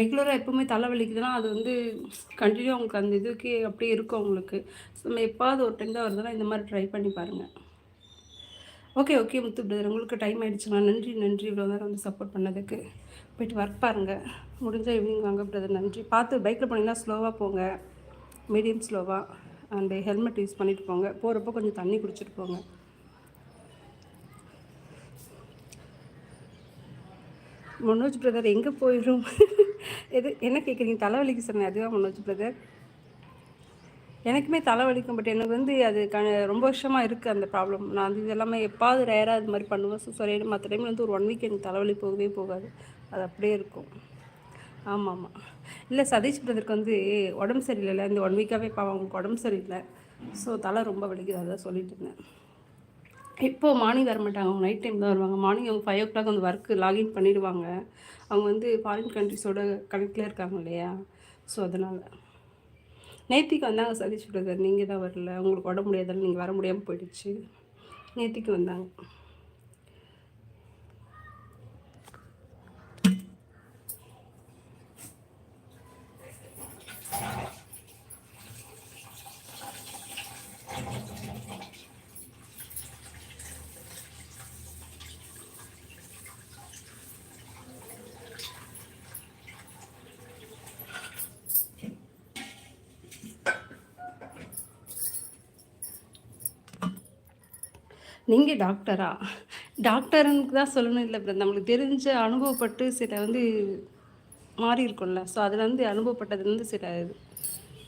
ரெகுலராக எப்பவுமே தலை வலிக்குதுன்னா அது வந்து கண்டினியூ அவங்களுக்கு அந்த இதுக்கு அப்படியே இருக்கும் அவங்களுக்கு. ஸோ நம்ம எப்பாவது ஒரு டைம் தான் வருதுன்னா இந்த மாதிரி ட்ரை பண்ணி பாருங்கள் ஓகே ஓகே முத்து பிரதர் உங்களுக்கு டைம் ஆகிடுச்சுங்களா நன்றி நன்றி இவ்வளோ நேரம் வந்து சப்போர்ட் பண்ணதுக்கு. போயிட்டு ஒர்க் பாருங்கள் முடிஞ்சால் ஈவினிங் வாங்க பிரதர் நன்றி. பார்த்து பைக்கில் போனீங்கன்னா ஸ்லோவாக போங்க. மீடியம் ஸ்லோவாக அண்டு ஹெல்மெட் யூஸ் பண்ணிட்டு போங்க. போகிறப்போ கொஞ்சம் தண்ணி குடிச்சிட்டு போங்க. மனோஜ் பிரதர் எங்கே போயிடும் எது என்ன கேட்குறீங்க தலைவலிக்கு சொன்னேன். அதுவா மனோஜ் பிரதர் எனக்குமே தலைவலிக்கும் பட் எனக்கு வந்து அது க ரொம்ப வருஷமாக இருக்குது அந்த ப்ராப்ளம் நான் வந்து இது எல்லாமே எப்பாவது ரேராக இது மாதிரி பண்ணுவேன். ஸோ சரி மற்ற டைமில் வந்து ஒரு ஒன் வீக் எனக்கு தலைவலி போகவே போகாது. அது அப்படியே இருக்கும். ஆமாம் ஆமாம் இல்லை சதீஷ் பிரதருக்கு வந்து உடம்பு சரியில்லை இந்த ஒன் வீக்காகவே பாவம் அவங்களுக்கு உடம்பு சரியில்லை. ஸோ தலை ரொம்ப வலிக்குது அதான் சொல்லிட்டு இருந்தேன். இப்போது மார்னிங் வர மாட்டாங்க. அவங்க நைட் டைம் தான் வருவாங்க. மார்னிங் அவங்க ஃபைவ் ஓ கிளாக் வந்து ஒர்க்கு லாகின் பண்ணிடுவாங்க. அவங்க வந்து ஃபாரின் கண்ட்ரிஸோட கனெக்டில் இருக்காங்க இல்லையா? ஸோ அதனால். நேத்திக்கு வந்தாங்க சதீஷ் பிரதர் நீங்கள் தான் வரல. உங்களுக்கு உடம்பு முடியாதால நீங்கள் வர முடியாமல் போயிடுச்சு. நேத்திக்கு வந்தாங்க. நீங்கள் டாக்டரா? டாக்டருன்னு தான் சொல்லணும் இல்லை நம்மளுக்கு தெரிஞ்ச அனுபவப்பட்டு சில வந்து மாறி இருக்கும்ல ஸோ அதில் வந்து அனுபவப்பட்டதுலேருந்து சில இது.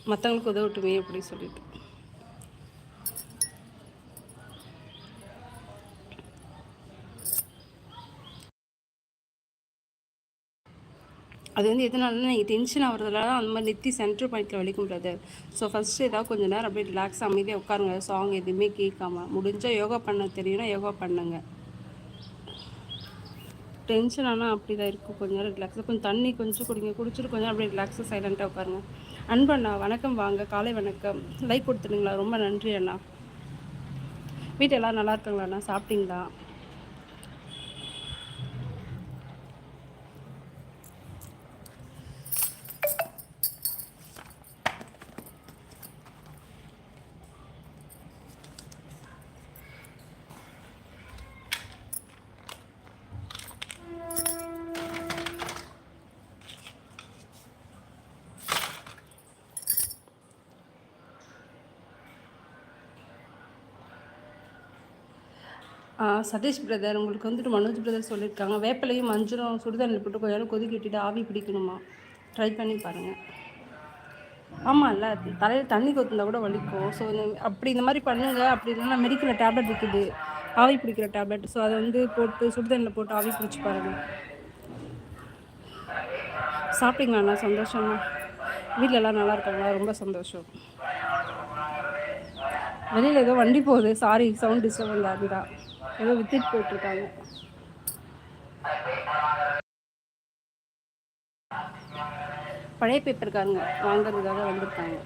மற்றவங்களுக்கு உதவட்டுமே அப்படின்னு சொல்லிட்டு. அது வந்து எதனாலனா நீங்கள் டென்ஷன் ஆகிறதுனால அந்த மாதிரி நித்தி சென்ட்ரு பாயிண்ட்டில் வலிக்கும் பிரதர் ஸோ ஃபஸ்ட்டு ஏதாவது கொஞ்சம் நேரம் அப்படியே ரிலாக்ஸ் அமைதியாக உட்காருங்க. சாங் எதுவுமே கேட்காம. முடிஞ்சால் யோகா பண்ண தெரியும்னா யோகா பண்ணுங்க. டென்ஷன் ஆனால் அப்படி தான் இருக்கும். கொஞ்சம் நேரம் ரிலாக்ஸாக கொஞ்சம் தண்ணி கொஞ்சம் குடிங்க. குடிச்சிட்டு கொஞ்சம் அப்படியே ரிலாக்ஸாக சைலண்ட்டாக உட்காருங்க. அன்பண்ணா வணக்கம் வாங்க. காலை வணக்கம். லைக் கொடுத்துருங்களா ரொம்ப நன்றி அண்ணா. வீட்டில் எல்லோரும் நல்லா இருக்காங்களா அண்ணா? சாப்பிட்டீங்களா? சதீஷ் பிரதர் உங்களுக்கு வந்துட்டு மனோஜ் பிரதர் சொல்லியிருக்காங்க. வேப்பிலையும் மஞ்சளும் சுடுதண்ணில் போட்டு கொஞ்ச நேரம் கொதிக்கிட்டு ஆவி பிடிக்கணுமா? ட்ரை பண்ணி பாருங்கள் ஆமாம் இல்லை தலையில் தண்ணி கொத்துந்தா கூட வலிக்கும். ஸோ அப்படி இந்த மாதிரி பண்ணுங்கள் அப்படி இல்லைன்னா மெடிக்கலில் டேப்லெட் இருக்குது. ஆவி பிடிக்கிற டேப்லெட் ஸோ அதை வந்து போட்டு சுடுதண்ணில் போட்டு ஆவி பிடிச்சி பாருங்கள் சாப்பிட்டீங்களாண்ணா சந்தோஷம்ண்ணா வீட்டில் எல்லாம் நல்லா இருக்காங்களா? ரொம்ப சந்தோஷம். வெளியில் ஏதோ வண்டி போகுது. சாரி சவுண்ட் டிஸ்டர்பன்ஸ் இருந்தால் ஏதோ வித்துட்டு போட்டிருக்காங்க. பழைய பேப்பருக்காரங்க வாங்குறதுக்காக வந்திருக்காங்க.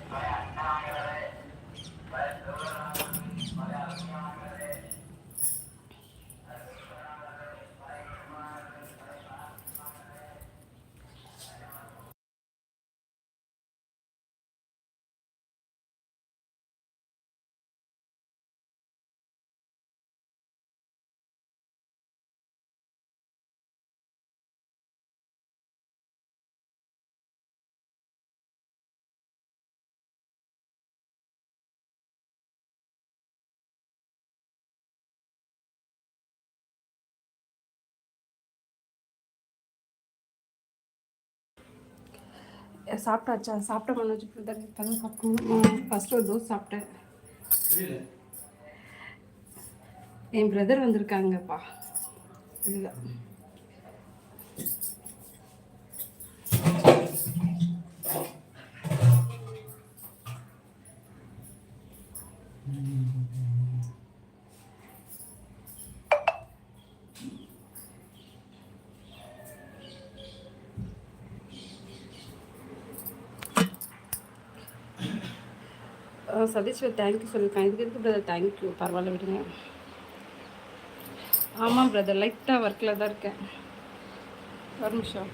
சாப்பிட்டாச்சா? சாப்பிட்ட மனோஜ் பிரதர் இப்போ சாப்பிட்டோம் ஃபஸ்ட்டு ஒரு தோசை சாப்பிட்டேன். என் பிரதர் வந்திருக்காங்கப்பா. இதுதான். சதீஷ் தேங்க்யூ சொல்லியிருக்கேன் இதுக்கு இருக்கு பிரதர் தேங்க்யூ பரவாயில்ல விடுங்க. ஆமாம் பிரதர் லைட்டாக ஒர்க்கில் தான் இருக்கேன். ஒரு நிமிஷம்.